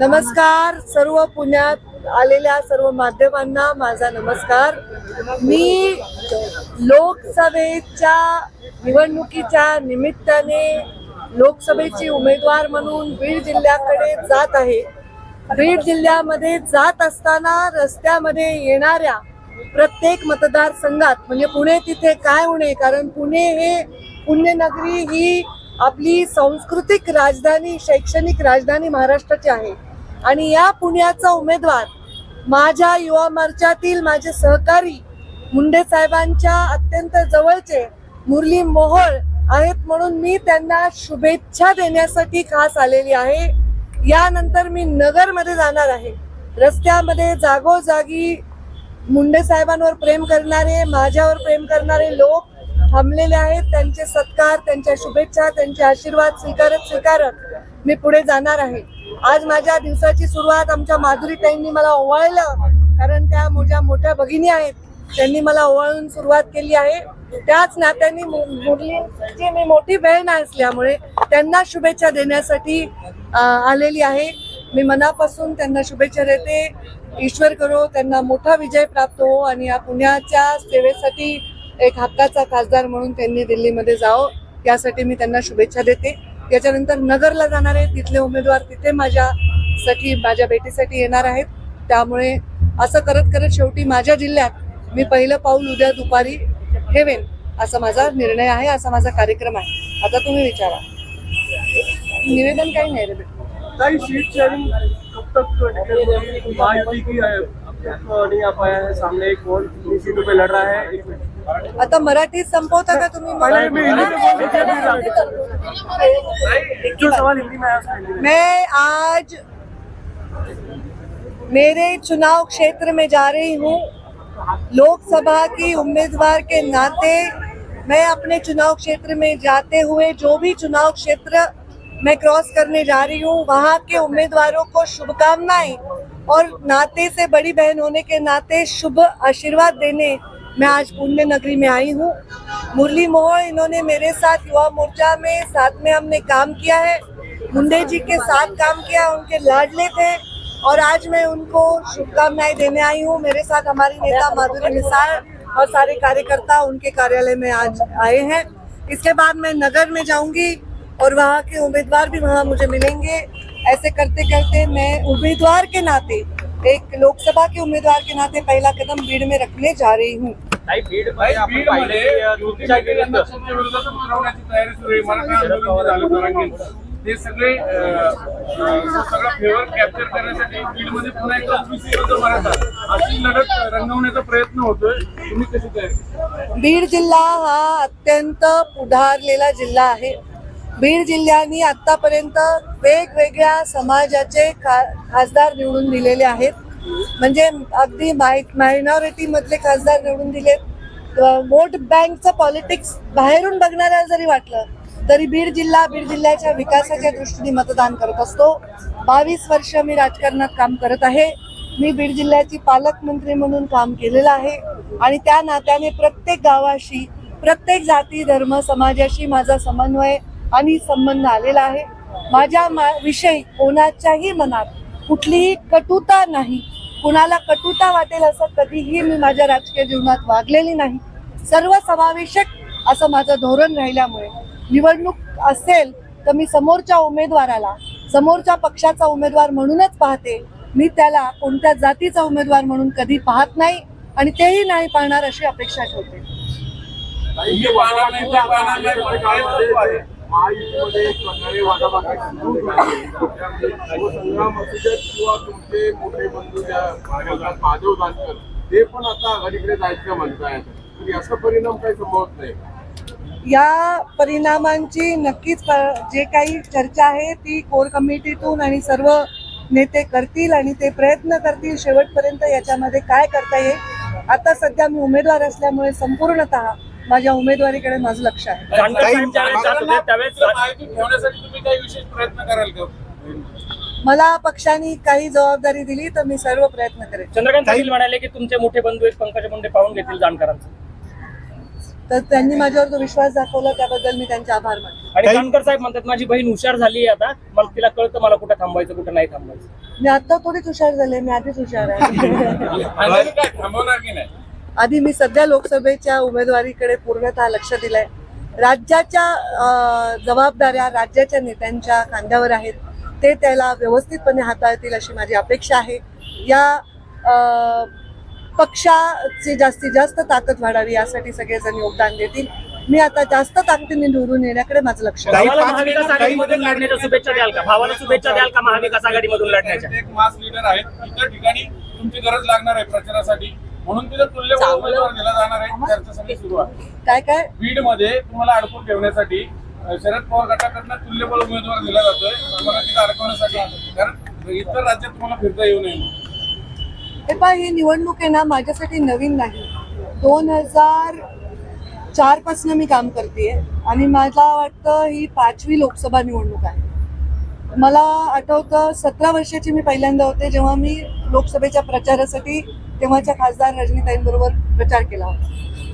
नमस्कार. सर्व पुण्यात आलेल्या सर्व माध्यमांना माझा नमस्कार. मी लोकसभेच्या निवडणुकीच्या निमित्ताने लोकसभेची उमेदवार म्हणून बीड जिल्ह्याकडे जात आहे. बीड जिल्ह्यामध्ये जात असताना रस्त्यामध्ये येणाऱ्या प्रत्येक मतदारसंघात म्हणजे पुणे तिथे काय होणे? कारण पुणे हे पुण्यनगरी ही आपली सांस्कृतिक राजधानी शैक्षणिक राजधानी महाराष्ट्राची आहे. आणि या पुण्याचा उमेदवार माझ्या युवा मोर्चातील माझे सहकारी मुंडे साहेबांच्या अत्यंत जवळचे मुरली मोहोळ आहेत म्हणून मी त्यांना शुभेच्छा देण्यासाठी खास आलेली आहे. यानंतर मी नगरमध्ये जाणार आहे. रस्त्यामध्ये जागोजागी मुंडे साहेबांवर प्रेम करणारे माझ्यावर प्रेम करणारे लोक थांबलेले आहेत. त्यांचे सत्कार त्यांच्या शुभेच्छा त्यांचे आशीर्वाद स्वीकारत स्वीकारत मी पुढे जाणार आहे. आज माझ्या दिवसाची सुरुवात आमच्या माधुरी ताईंनी मला ओवाळलं. कारण त्या माझ्या मोठ्या भगिनी आहेत. त्यांनी मला ओवाळून सुरुवात केली आहे. त्याच नात्याने मु- मी मोठी बहीण असल्यामुळे त्यांना शुभेच्छा देण्यासाठी आलेली आहे. मी मनापासून त्यांना शुभेच्छा देते. ईश्वर करो त्यांना मोठा विजय प्राप्त हो आणि या पुण्याच्या सेवेसाठी एक हक्काचा खासदार म्हणून त्यांनी दिल्लीमध्ये जावं. यासाठी मी त्यांना शुभेच्छा देते. याच्यानंतर नगरला जाणार आहे तिथले उमेदवार तिथे माझ्यासाठी माझ्या भेटीसाठी येणार आहेत. त्यामुळे असं करत करत शेवटी माझ्या जिल्ह्यात मी पहिलं पाऊल उद्या दुपारी ठेवेन असा माझा निर्णय आहे असा माझा कार्यक्रम आहे. आता तुम्ही विचारा. निवेदन काही नाही रे सीट शेयरिंग कब तक की नहीं आ पाया है सामने एक कौन सीटों पे लड़ रहा है आता मराठीत संपवता का तुम्ही? मैं आज मेरे चुनाव क्षेत्र में जा रही हूँ। लोकसभा की उम्मीदवार के नाते मैं अपने चुनाव क्षेत्र में जाते हुए जो भी चुनाव क्षेत्र मैं क्रॉस करने जा रही हूँ वहाँ के उम्मीदवारों को शुभकामनाएँ और नाते से बड़ी बहन होने के नाते शुभ आशीर्वाद देने मैं आज पुण्य नगरी में आई हूँ। मुरली मोहन, इन्होंने मेरे साथ युवा मोर्चा में, साथ में हमने काम किया है। मुंडे जी के साथ काम किया, उनके लाडले थे और आज मैं उनको शुभकामनाएँ देने आई हूँ। मेरे साथ हमारी नेता माधुरी निसार और सारे कार्यकर्ता उनके कार्यालय में आज आए हैं। इसके बाद मैं नगर में जाऊँगी और वहाँ के उम्मीदवार भी वहाँ मुझे मिलेंगे। ऐसे करते करते मैं उम्मीदवार के नाते एक लोकसभा के उम्मीदवार के नाते पहला कदम बीड़ में रखने जा रही हूँ. ते सगळे सगळा फेवर कॅप्चर करण्यासाठी बीडमध्ये पुन्हा एकदा मराठा. अशी लढत रंगवण्याचा प्रयत्न होतोय. तुम्ही कशी तयारी बीड जिल्हा हा अत्यंत पुढारलेला जिल्हा आहे. बीड जिल्ह्याने आतापर्यंत वेगवेगळ्या समाजाचे खा खासदार निवडून दिलेले आहेत. म्हणजे अगदी मायनॉरिटी मधले खासदार निवडून दिलेत. वोट बँकचं पॉलिटिक्स बाहेरून बघणाऱ्या जरी वाटलं तरी बीड जिल्हा बीड जिल्ह्याच्या विकासाच्या दृष्टीने मतदान करत असतो. बावीस वर्ष मी राजकारणात काम करत आहे. मी बीड जिल्ह्याची पालकमंत्री म्हणून काम केलेलं आहे. आणि त्या नात्याने प्रत्येक गावाशी प्रत्येक जाती धर्म समाजाशी माझा समन्वय आणि संबंध आलेला आहे. माझ्या विषयी कोणाच्याही मनात कुठलीही कटुता नाही. कुणाला कटुता वाटेल असं कधीही मी माझ्या राजकीय जीवनात वागलेली नाही. सर्व समावेशक असं माझं धोरण राहिल्यामुळे निवडणूक असेल तर मी समोरच्या उमेदवाराला समोरच्या पक्षाचा उमेदवार म्हणूनच पाहते. मी त्याला कोणत्या जातीचा उमेदवार म्हणून कधी पाहत नाही आणि तेही नाही पाहणार अशी अपेक्षा ठेवते. तुम्ही पाहणार नाही, महायुतीमध्ये एक प्रकारे वादावादी सुरू झाली. असू देत किंवा तुमचे मोठे बंधू ज्या भाजपात माधव जानकर ते पण आता आघाडीकडे जायचं म्हणतायत. तर याचा परिणाम काही संभवत नाही. या परिणामांची नक्कीच जे काही चर्चा आहे ती कोर कमिटीतून आणि सर्व नेते करतील आणि ते प्रयत्न करतील शेवटपर्यंत याच्यामध्ये काय करता येईल. आता सध्या मी उमेदवार असल्यामुळे संपूर्णतः माझ्या उमेदवारीकडे माझं लक्ष आहे. कराल मला पक्षाने काही जबाबदारी दिली तर मी सर्व प्रयत्न करेन. चंद्रकांत पाटील म्हणाले की तुमचे मोठे बंधू एक पंकजा मुंडे पाहून घेतील जानकरांचं तर त्यांनी माझ्यावर जो विश्वास दाखवला त्याबद्दल मी त्यांचे आभार मानते. आणि जानकर साहेब म्हणतात माझी बहीण हुशार झाली आहे आता मला तिला कळतं मला कुठं थांबायचं कुठं नाही थांबायचं मी आता थोडीच हुशार झाले मी आधीच हुशार आहे. आणि काय थांबवणार की नाही? आधी मी सध्या लोकसभेच्या उमेदवारीकडे पूर्णतः लक्ष दिलंय. राज्याच्या जबाबदाऱ्या राज्याच्या नेत्यांच्या खांद्यावर आहेत. ते त्याला व्यवस्थितपणे हाताळतील अशी माझी अपेक्षा आहे. या पक्षाची जास्तीत जास्त ताकद वाढावी यासाठी सगळेजण योगदान देतील. मी आता जास्त ताकदीने निवडून येण्याकडे माझं लक्ष महाविकास आघाडीमधून लढण्याच्या शुभेच्छा द्याल का? भावाला शुभेच्छा द्याल का महाविकास आघाडीमधून लढण्याच्या? ते एक मास लीडर आहेत. इतर ठिकाणी तुमची गरज लागणार आहे प्रचारासाठी. म्हणून तिथे तुल्यबळ उमेदवार दिला जाणार आहे. चर्चा सगळी सुरू आहे काय काय? बीडमध्ये तुम्हाला अडकून ठेवण्यासाठी शरद पवार गटाकडनं तुल्यबळ उमेदवार दिला जातोय. तुम्हाला तिथे अडकवण्यासाठी कारण इतर राज्यात तुम्हाला फिरता येऊ नये. हे पहा ही निवडणूक आहे ना माझ्यासाठी नवीन नाही. दोन हजार चारपासून मी काम करते आणि मला वाटतं ही पाचवी लोकसभा निवडणूक आहे. मला आठवतं सतरा वर्षाची मी पहिल्यांदा होते जेव्हा मी लोकसभेच्या प्रचारासाठी तेव्हाच्या खासदार रजनीताईंबरोबर प्रचार केला होता.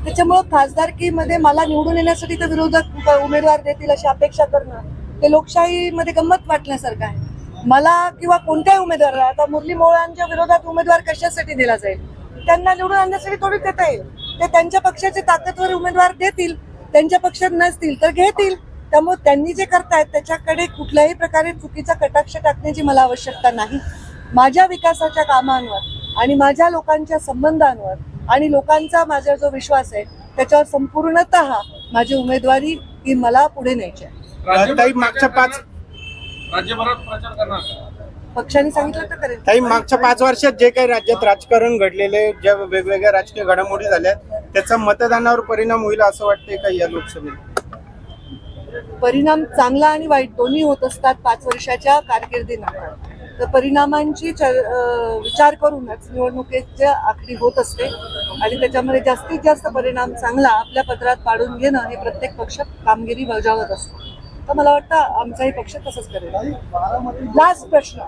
त्याच्यामुळं खासदारकीमध्ये मला निवडून येण्यासाठी तर विरोधक उमेदवार देतील अशी अपेक्षा करणं ते लोकशाहीमध्ये गंमत वाटण्यासारखं आहे. मला किंवा कोणत्याही उमेदवाराला आता मुरली मोळांच्या विरोधात उमेदवार कशासाठी दिला जाईल? त्यांना निवडून आणण्यासाठी थोडी देता येईल. ते त्यांच्या पक्षाचे ताकदवर उमेदवार देतील त्यांच्या पक्षात नसतील तर घेतील. त्यामुळे त्यांनी जे करतायत त्याच्याकडे कुठल्याही प्रकारे चुकीचा कटाक्ष टाकण्याची मला आवश्यकता नाही. माझ्या विकासाच्या कामांवर आणि माझ्या लोकांच्या संबंधांवर आणि लोकांचा माझा जो विश्वास आहे त्याच्यावर संपूर्णत माझी उमेदवारी ही मला पुढे न्यायची आहे. मागच्या पाच- करणार- राज्यभरात प्रचार करणार का? पक्षाने सांगितलं तर करेल. ताई मागच्या पाच वर्षात जे काही राज्यात राजकारण घडलेले ज्या वेगवेगळ्या राजकीय घडामोडी झाल्या त्याचा मतदानावर परिणाम होईल असं वाटतंय का या लोकसभेत? परिणाम चांगला आणि वाईट दोन्ही होत असतात पाच वर्षाच्या कारकिर्दीनंतर. तर परिणामांची विचार करूनच निवडणुकीच्या आखणी होत असते आणि त्याच्यामध्ये जास्तीत जास्त परिणाम चांगला आपल्या पत्रात पाडून घेणं हे प्रत्येक पक्ष कामगिरी बजावत असतो. तर मला वाटतं आमचाही पक्ष तसंच करेल. लास्ट प्रश्न.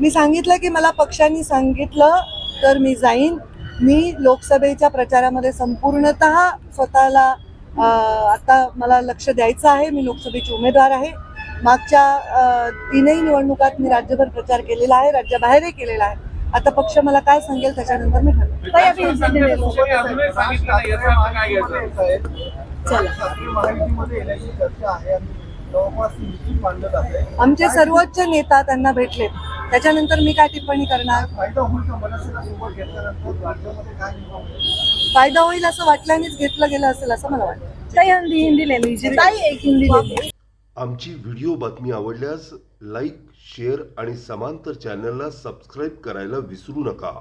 मी सांगितलं की मला पक्षांनी सांगितलं तर मी जाईन. मी लोकसभेच्या प्रचारामध्ये संपूर्णत स्वतःला आता मला लक्ष द्यायचं आहे. मी लोकसभेची उमेदवार आहे. मागच्या तीनही निवडणुकात मी राज्यभर प्रचार केलेला आहे राज्याबाहेरही केलेला आहे. आता पक्ष मला काय सांगेल त्याच्यानंतर मी आमचे सर्वोच्च नेता त्यांना भेटलेत. त्याच्यानंतर मी काय टिप्पणी करणार? फायदा होईल असं वाटल्यानेच घेतलं गेलं असेल असं मला वाटतं. ताई हिंदी हिंदी ले लीजिए ताई एक हिंदी. आमची व्हिडिओ बातमी आवडल्यास लाईक शेअर आणि समांतर चॅनलला सबस्क्राईब करायला विसरू नका.